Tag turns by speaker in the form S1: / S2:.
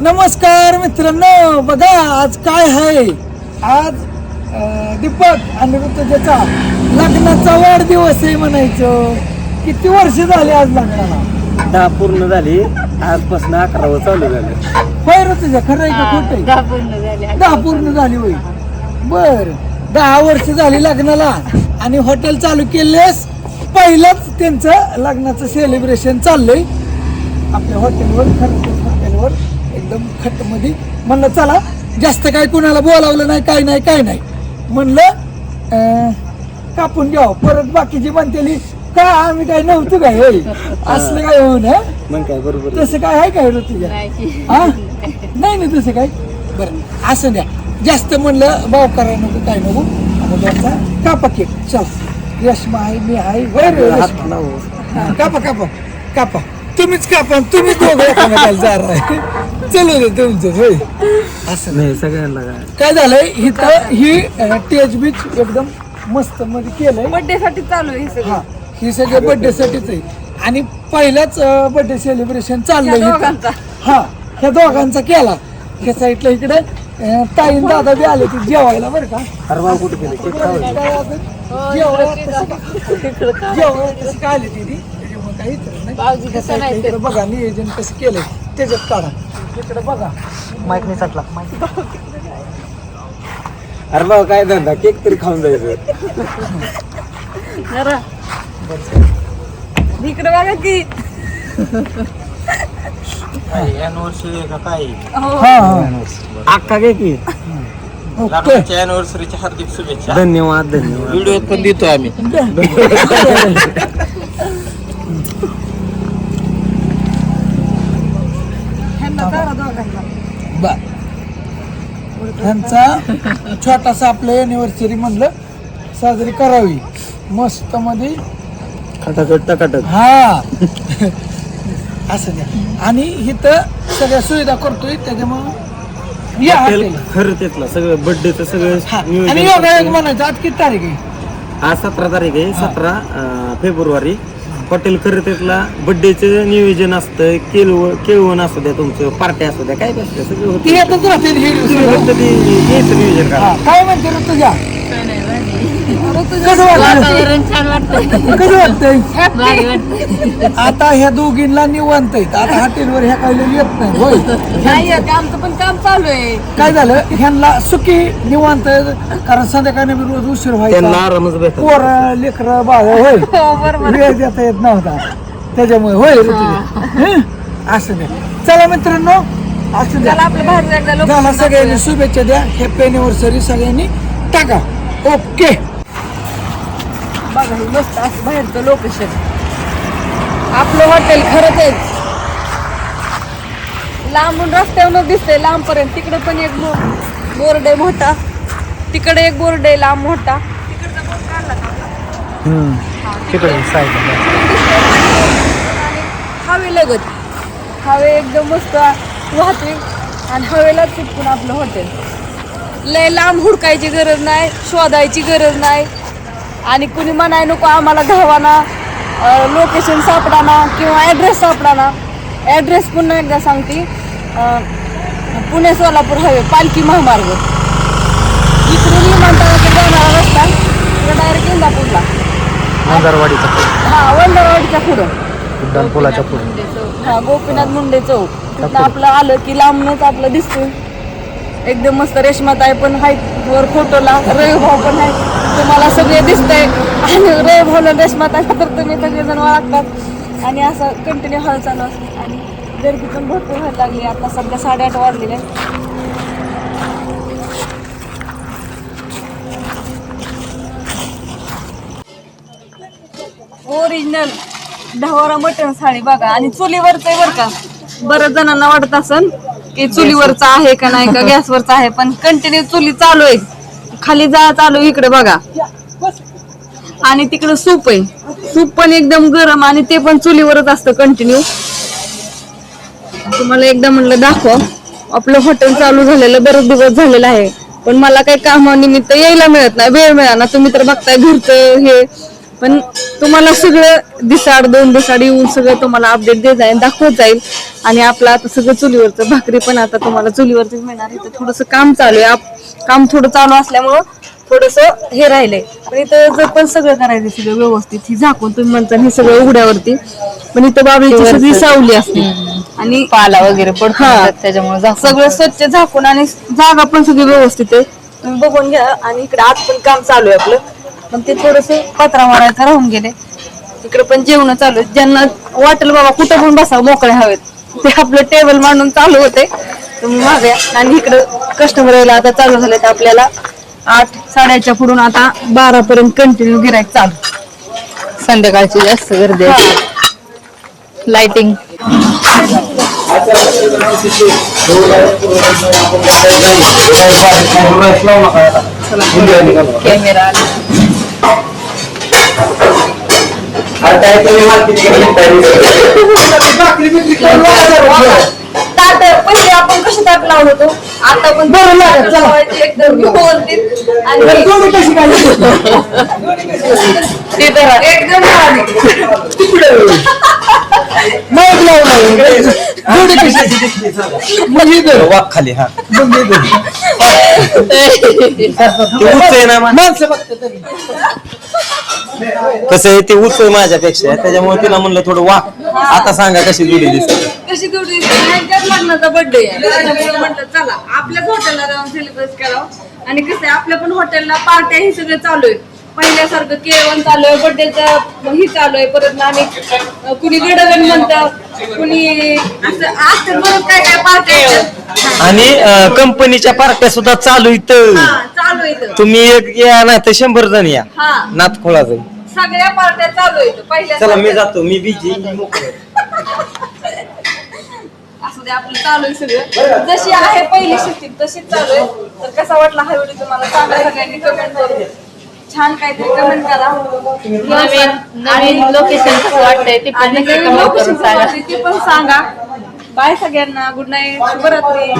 S1: नमस्कार मित्रांनो बघा आज काय आहे? आज दीपक आणि ऋतुजाचा लग्नाचा वाढदिवस आहे म्हणायचं. किती वर्ष झाली आज लग्नाला?
S2: दहा पूर्ण झाली. आजपासून अकरावं चालू झालं.
S1: होय ऋतुजा खरं आहे का खोटं आहे?
S3: दहा पूर्ण झाले.
S1: दहा पूर्ण झाली होय. बर दहा वर्ष झाली लग्नाला आणि हॉटेल चालू केलेस. पहिलंच त्यांचं लग्नाचं सेलिब्रेशन चाललंय. आपल्या हॉटेलवर खरं हॉटेलवर एकदम खटमध्ये म्हणलं चला जास्त काय कुणाला बोलावलं नाही काय नाही काय नाही. म्हणलं कापून घ्यावं परत बाकीची म्हणतेली का आम्ही काय नव्हतो काय असलं काय होऊन हं?
S2: मग काय बरोबर.
S1: तसं काय आहे काय
S3: नाही
S1: हा नाही नाही तसं काय. बरं असं द्या. जास्त म्हणलं भाव करायला नको काय नको. कापा केक चल. रेशमा आहे मी आहे होय रे
S2: हात
S1: रेशमा
S2: लावू.
S1: हा, कापा कापा कापा. तुम्हीच कापा तुम्हीच दोघं एकामेकाला जार आहे चलू दे तुमचं होय. असं नाही.
S2: सगळ्यांना काय?
S1: काय झालंय? इथं ही टेज बीच एकदम मस्त मध्ये केलंय.
S3: बर्थडे साठी चालू आहे हे सगळं.
S1: हा ही सगळं बर्थडे साठीच आहे. आणि पहिलाच बर्थडे सेलिब्रेशन चाललंय
S3: ह्या
S1: इथं.
S3: दोघांचा.
S1: हा ह्या दोघांचा केला. ह्या साईडला इकडे अं, ताईन दादा बी आले ते जेवायला बरं का.
S2: अरे भाऊ कुठे गेले?
S1: काय अजून? जेवायला जेवायला काय आले तिथे त्याच्यामुळे काही इतर नाही.
S3: कसं नाही
S1: इकडे बघा नियोजन कसं केलंय त्याच्यात काढा. इकडे बघा. माईक नाही साठला.
S2: अरे भाऊ काय धंदा? केक तरी खाऊन जायचं.
S3: जरा. इकडे बघा की.
S2: काय
S3: हो.
S1: हा हा.
S2: अक्का काय की
S1: ओके
S4: अॅनिव्हर्सरीच्या हार्दिक शुभेच्छा.
S2: धन्यवाद धन्यवाद.
S4: व्हिडिओ पण देतो आम्ही
S3: ह्यांना चारा दोघांना
S1: बर त्यांचा छोटासा आपलं अॅनिव्हर्सरी म्हणलं साजरी करावी. मस्त मध्ये
S2: खटाखट टकाटक
S1: हा. असं द्या. आणि इथं सगळ्या सुविधा करतोय त्याच्यामुळं या
S2: हॉटेल खरं तेचला सगळं बर्थडेचं
S1: हा.
S2: सगळं नियोजन
S1: आणि योगा
S2: करतोय.
S1: योग म्हणायचं आज किती तारीख आहे?
S2: आज सतरा तारीख आहे सतरा फेब्रुवारी. हॉटेल खरं तेचला बर्थडेचं नियोजन असतं केळव केळवण असू द्या तुमचं पार्ट्या असू द्या काय बी असू द्या सगळं
S1: ती
S2: होतं
S1: येतच राहते हे
S2: तुम्ही फक्त ते यायचं नियोजन करा
S1: हा, काय म्हणते रे तुझ्या
S3: काय नाही भारी.
S1: कसं वाटतं
S3: वातावरण छान वाटतंय?
S1: कसं वाटतंय? आता ह्या दोघींना निवांत आहेत. आता हॉटेलवर ह्या काही येत नाही होय.
S3: नाही येत, आमचं पण काम चालू आहे.
S1: काय झालं? ह्यांना सुखी निवांत. कारण संध्याकाळी बी रोज उशीर
S2: त्यांना
S1: व्हायचा
S2: आरामच भेटत
S1: पोर लेकर बाळ होय.
S3: हो, बरोबर.
S1: वेळ देता येत नव्हता. त्याच्यामुळे होय ऋतुजा हं? असं नाही. चला मित्रांनो असं द्या.
S3: चला आपलं बाहेर एकदा लोक
S1: झाला सगळ्यांनी शुभेच्छा द्या. हॅपी अॅनिव्हर्सरी सगळ्यांनी. टाका. ओके
S3: बघा हे मस्त असं बाहेरचं लोकेशन आपलं हॉटेल खरं तेच लांबून रस्त्यावर दिसतंय लांबपर्यंत. तिकडे पण एक बोर्ड आहे मोठा. तिकडे एक बोर्ड आहे लांब मोठा. तिकडचा बोर्ड काढला हवे लगत. हवे एकदम मस्त वाहते आणि हवेला चिटकून आपलं हॉटेल लय लांब हुडकायची गरज नाही शोधायची गरज नाही. आणि कुणी म्हणाय नको आम्हाला धावाना लोकेशन सापडाना किंवा ॲड्रेस सापडाना. ॲड्रेस पुन्हा एकदा सांगते. पुणे सोलापूर हायवे पालखी महामार्ग. इकडून विमानतळाचा जाणारा रस्ता डायरेक्ट इंदापूरला.
S2: मंदारवाडीचा
S3: हा वंदरवाडीच्या पुढं.
S2: उड्डाण पुलाच्या पुढे
S3: हा गोपीनाथ मुंडे चौक. तिथं आपलं आलं की लांबूनच आपलं दिसतोय. एकदम मस्त रेशमाताई पण आहेत वर फोटोला. रवी भाऊ पण आहेत सगळे दिसतंय. आणि रवी भाऊला रेशमाताई तर तुम्ही सगळेजण ओळखतात. आणि असं कंटिन्यू हळ चालू असते. आणि गर्दी पण भरपूर व्हायला लागली. आता सध्या साडेआठ वाजलेले. ओरिजिनल ढवारा मटण थाळी बघा. आणि चुलीवरच आहे बरं का. बऱ्याच जणांना वाटत असन की चुलीवरचा आहे का नाही का गॅसवरचा आहे पण कंटिन्यू चुली चालू आहे. खाली जा चालू इकडे बघा. आणि तिकडे सूप आहे. सूप पण एकदम गरम आणि ते पण चुलीवरच असतं कंटिन्यू तुम्हाला एकदा म्हणलं दाखव. आपलं हॉटेल चालू झालेलं बरेच दिवस झालेलं आहे. पण मला काही कामानिमित्त यायला मिळत नाही. वेळ मिळाला. तुम्ही तर बघताय घरचं हे. पण तुम्हाला सगळं दिसाड दोन दिसाड येऊन सगळं तुम्हाला अपडेट देत जाईल दाखवत जाईल. आणि आपलं आता सगळं चुलीवरचं भाकरी पण आता तुम्हाला चुलीवरच मिळणार इथं थोडंसं काम चालू आहे. काम थोडं चालू असल्यामुळं थोडस हे राहिलंय. पण इथं जर पण सगळं करायचं सगळं व्यवस्थित ही झाकून तुम्ही म्हणता हे सगळं उघड्यावरती. पण इथं बाबळीची सगळी सावली असते. आणि
S5: पाला वगैरे पडतो
S3: हा.
S5: त्याच्यामुळे झाकून.
S3: सगळं स्वच्छ झाकून आणि जागा पण सगळी व्यवस्थित आहे. तुम्ही बघून घ्या. आणि इकडे आत पण काम चालू आहे आपलं. पण ते थोडस पत्रा मारायचं राहून गेले इकडे पण जेवण चालू आहे. ज्यांना वाटेल बाबा कुठं पण बसा मोकळे हवेत. ते आपलं टेबल मांडून चालू होते तुम्ही मागे या. आणि इकडं कस्टमर यायला आता चालू झाले आपल्याला. आठ साडेआठच्या पुढून आता बारा पर्यंत कंटिन्यू गिरायक चालू.
S5: संध्याकाळची जास्त गर्दी आहे. लाइटिंग कॅमेरा
S3: ताट पहिले आपण कशी ताट लावत होतो? आता पण
S1: बरं लागत, चला.
S3: एकदम व्यवस्थित आणि
S1: कशी काय
S3: ते तर एकदम भारी.
S1: माईक लावून जोडी कशी? मग इथं
S2: वाक खाली हा.
S1: मग इथं.
S2: ते उच आहे ना
S1: माणसं बघतात तरी.
S2: कसं आहे ते उच आहे. माझ्यापेक्षा त्याच्यामुळे तिला म्हणलं थोडं वाक आता सांगा कशी जुडी दिसते.
S3: कशी तेवढी लग्नाचा बर्थडे आहे. त्याच्यामुळे म्हटलं चला आपल्याच हॉटेलला जाऊन सेलिब्रेट करावं. आणि कसं आहे आपल्या पण हॉटेलला पार्ट्या हे सगळं चालू आहे. पहिल्यासारखं केळवण चालू आहे बर्थडेचं ही चालू आहे परत ना अं, कुणी गडगण म्हणतं कुणी असं असतं बरं काय काय पार्ट्या
S2: आणि अं, कंपनीच्या पार्ट्या सुद्धा चालू इथं
S3: हा चालू आहे इथं.
S2: तुम्ही एक या नाही तर शंभर जण या.
S3: हा.
S2: नात खोळाचं
S3: सगळ्या पार्ट्या चालू आहेत. पहिल्या
S2: चला मी जातो. मी बिजी
S3: असू दे आपलं चालू आहे सगळं. जशी आहे पहिली शिस्तीत तशीच चालू आहे. तर कसा वाटला हा व्हिडिओ तुम्हाला? सांगा सगळ्यांनी कमेंट करून. छान काहीतरी कमेंट करा.
S5: नवीन नवीन लोकेशन कसं वाटतंय ते पण
S3: आणि
S5: नक्की
S3: नवीन
S5: comment
S3: location
S5: करून सांगा.
S3: कसं वाटतंय ते पण सांगा. बाय सगळ्यांना. गुड नाईट शुभरात्री.